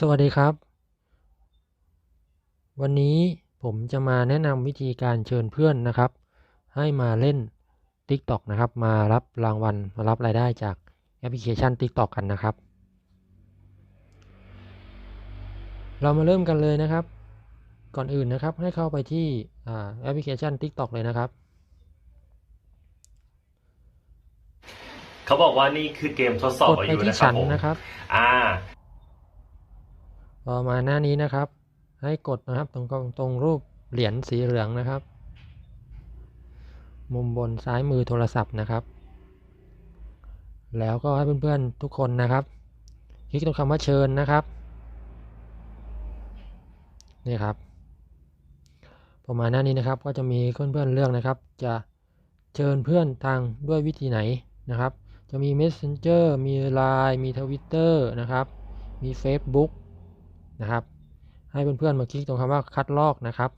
สวัสดีครับ วันนี้ผมจะมาแนะนำวิธีการเชิญเพื่อนนะครับ ให้มาเล่น TikTok นะครับ มารับรางวัลมารับรายได้จากแอปพลิเคชัน TikTok กันนะครับ เรามาเริ่มกันเลยนะครับ ก่อนอื่นนะครับให้เข้าไปที่แอปพลิเคชัน TikTok เลยนะครับ เขาบอกว่านี่คือเกมทดสอบกดอาไปยุที่นะครัฉับนผมนะครับ อ่า พอมาหน้านี้นะครับ ให้กดนะครับตรงตรงรูปเหรียญสีเหลืองนะครับ มุมบนซ้ายมือโทรศัพท์นะครับ แล้วก็ให้เพื่อนๆทุกคนนะครับ คลิกตรงคำว่าเชิญนะครับนี่ครับพอมาหน้านี้นะครับก็จะมีเพื่อนๆเลือกนะครับ จะเชิญเพื่อนทางด้วยวิธีไหนนะครับ จะมี Messenger มี Line มี Twitter นะครับ มี Facebook นะครับ ให้เพื่อนๆมาคลิกตรงคำว่าคัดลอกนะครับ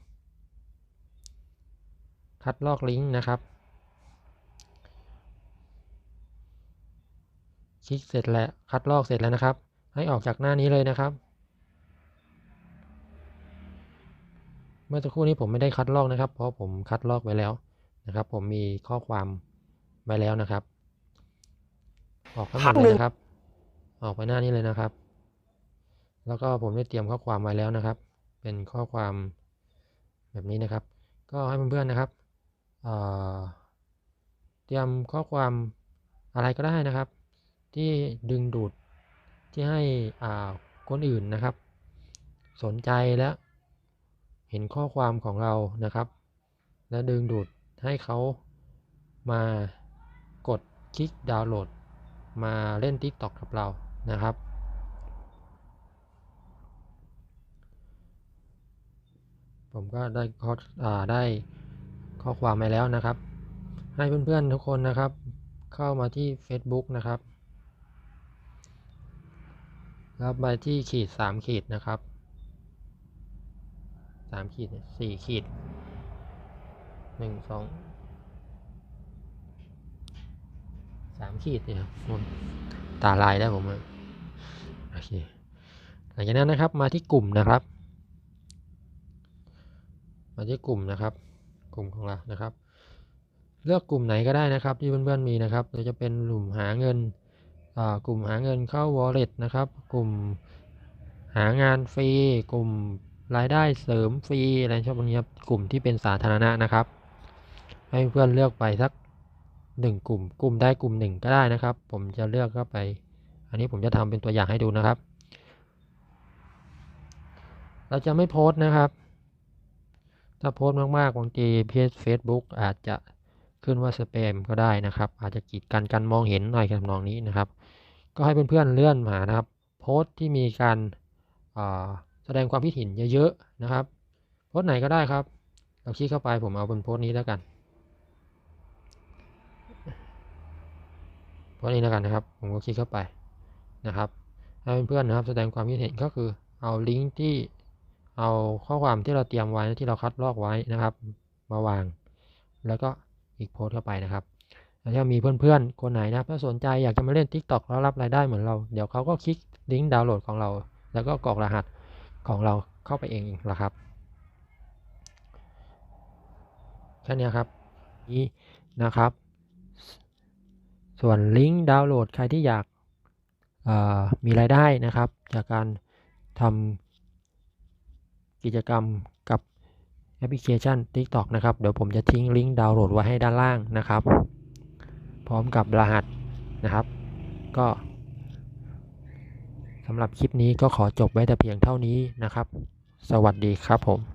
คัดลอกลิงก์นะครับ คลิกเสร็จแล้วคัดลอกเสร็จแล้วนะครับ ให้ออกจากหน้านี้เลยนะครับ เมื่อสักครู่นี้ผมไม่ได้คัดลอกนะครับ เพราะผมคัดลอกไว้แล้วนะครับ ผมมีข้อความไว้แล้วนะครับ ออกทั้งหมดเลยนะครับ ออกไปหน้านี้เลยนะครับ แล้วก็ผมได้เตรียมข้อความไว้แล้วนะครับ เป็นข้อความแบบนี้นะครับ ก็ให้เพื่อนๆนะครับเตรียมข้อความอะไรก็ได้นะครับ ที่ดึงดูดที่ให้คนอื่นนะครับ สนใจและเห็นข้อความของเรานะครับ และดึงดูดให้เขามากดคลิกดาวน์โหลด มาเล่น TikTok กับเรานะครับ ผมก็ได้ข้ออได้ข้อความไปแล้วนะครับ ให้เพื่อนๆทุกคนนะครับ เข้ามาที่ Facebook นะครับแล้วไปที่ขีด 3 ขีดนะครับ3ขีด4ขีด1 2 3ขีดเนี่ยครับตาลายได้ผมโอเคหลังจากนั้นนะครับมาที่กลุ่มนะครับ มาที่กลุ่มนะครับ กลุ่มของเรานะครับ เลือกกลุ่มไหนก็ได้นะครับ ที่เพื่อนๆมีนะครับโดยจะเป็นกลุ่มหาเงินกลุ่มหาเงินเข้า wallet นะครับ กลุ่มหางานฟรี กลุ่มรายได้เสริมฟรีอะไรชอบพวกนี้ครับกลุ่มที่เป็นสาธารณะนะครับ ให้เพื่อนเลือกไปสักหนึ่งกลุ่ม กลุ่มได้กลุ่มหนึ่งก็ได้นะครับ ผมจะเลือกเข้าไป อันนี้ผมจะทำเป็นตัวอย่างให้ดูนะครับ เราจะไม่โพสต์นะครับ ถ้าโพสต์มากๆบางทีเพจ Facebook อาจจะขึ้นว่าสเปมก็ได้นะครับ อาจจะกีดกันการมองเห็นหน่อยกับนองนี้นะครับ ก็ให้เพื่อนๆเลื่อนมานะครับ โพสต์ที่มีการแสดงความคิดเห็นเยอะๆนะครับ โพสต์ไหนก็ได้ครับ เราคลิกเข้าไปผมเอาเป็นโพสต์นี้แล้วกันโพสต์นี้แล้วกันนะครับ ผมก็คลิกเข้าไปนะครับให้เพื่อนๆนะครับ แสดงความคิดเห็นก็คือเอาลิงก์ที่ เอาข้อความที่เราเตรียมไว้ที่เราคัดลอกไว้นะครับ มาวาง แล้วก็อีกโพสเข้าไปนะครับแล้วถ้ามีเพื่อนๆ คนไหนนะถ้าสนใจอยากจะมาเล่น TikTok แล้วรับรายได้เหมือนเรา เดี๋ยวเขาก็คลิกลิงก์ดาวน์โหลดของเรา แล้วก็กรอกรหัสของเราเข้าไปเองละครับแค่นี้ครับนี่นะครับ ส่วนลิงก์ดาวน์โหลดใครที่อยากมีรายได้นะครับ จากการทำ กิจกรรมกับแอปพลิเคชัน TikTok นะครับ เดี๋ยวผมจะทิ้งลิงก์ดาวน์โหลดไว้ให้ด้านล่างนะครับ พร้อมกับรหัสนะครับ ก็สำหรับคลิปนี้ก็ขอจบไว้แต่เพียงเท่านี้นะครับ สวัสดีครับผม